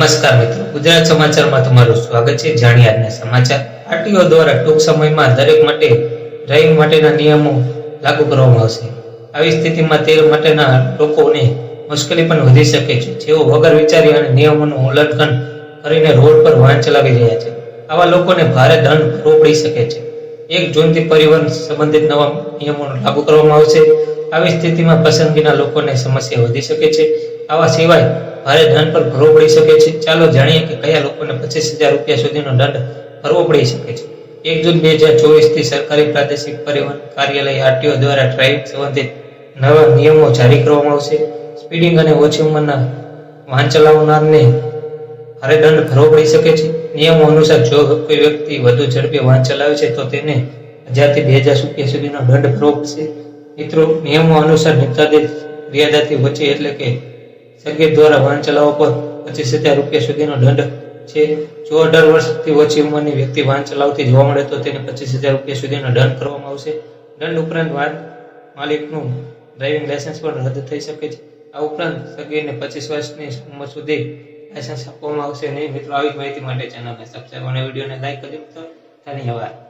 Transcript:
નમસ્કાર મિત્રો, ગુજરાત સમાચારમાં તમારું સ્વાગત છે. જાણીએ આજના સમાચાર. આરટીઓ દ્વારા ટૂંક સમયમાં દરેક માટે ડ્રાઇવિંગ માટેના નિયમો લાગુ કરવામાં આવશે. આવી સ્થિતિમાં તે માટેના લોકોને મુશ્કેલી પણ વધી શકે છે. જેઓ વગર વિચારી અને નિયમોનું ઉલ્લંઘન કરીને રોડ પર વાહન ચલાવી રહ્યા છે. આવા લોકોને ભારે દંડ ભરવો પડી શકે છે. એક જૂનથી પરિવહન સંબંધિત નવા નિયમો લાગુ કરવામાં આવશે. આવી સ્થિતિમાં પસંદગીના લોકોને સમસ્યા વધી શકે છે. આવા સિવાય ભારે દંડ પર ભરવો પડી શકે છે. ચાલો જાણીએ કે કયા લોકોને પચીસ હજાર રૂપિયા સુધીનો દંડ ભરવો પડી શકે છે. એક જૂન બે હજાર ચોવીસથી સરકારી પ્રાદેશિક પરિવહન કાર્યાલય આરટીઓ દ્વારા ડ્રાઇવિંગ સંબંધિત નવા નિયમો જારી કરવામાં આવશે. સ્પીડિંગ અને ઓછી ઉંમરના વાહન ચલાવનારને ભારે દંડ ભરવો પડી શકે છે. નિયમો અનુસાર જો કોઈ વ્યક્તિ વધુ ઝડપે વાહન ચલાવે છે, તો તેને હજારથી બે હજાર રૂપિયા સુધીનો દંડ ભરવો પડશે. મિત્રો, નિયમો અનુસાર નિર્ધારિત મર્યાદાથી વચ્ચે એટલે કે સરકાર દ્વારા વાહન ચલાવવા પર પચીસ હજાર રૂપિયા સુધીનો દંડ છે. જો અઢાર વર્ષથી ઓછી ઉંમરની વ્યક્તિ વાહન ચલાવતી જોવા મળે તો તેને પચીસ હજાર રૂપિયા સુધીનો દંડ કરવામાં આવશે. દંડ ઉપરાંત વાહન માલિકનું ડ્રાઇવિંગ લાયસન્સ પણ રદ થઈ શકે છે. આ ઉપરાંત સગીરને પચીસ વર્ષની ઉંમર સુધી લાયસન્સ આપવામાં આવશે નહીં. મિત્રો, આવી જ માહિતી માટે ચેનલને સબસ્ક્રાઈબ અને વિડીયોને લાઈક કરી મિત્રો. ધન્યવાદ.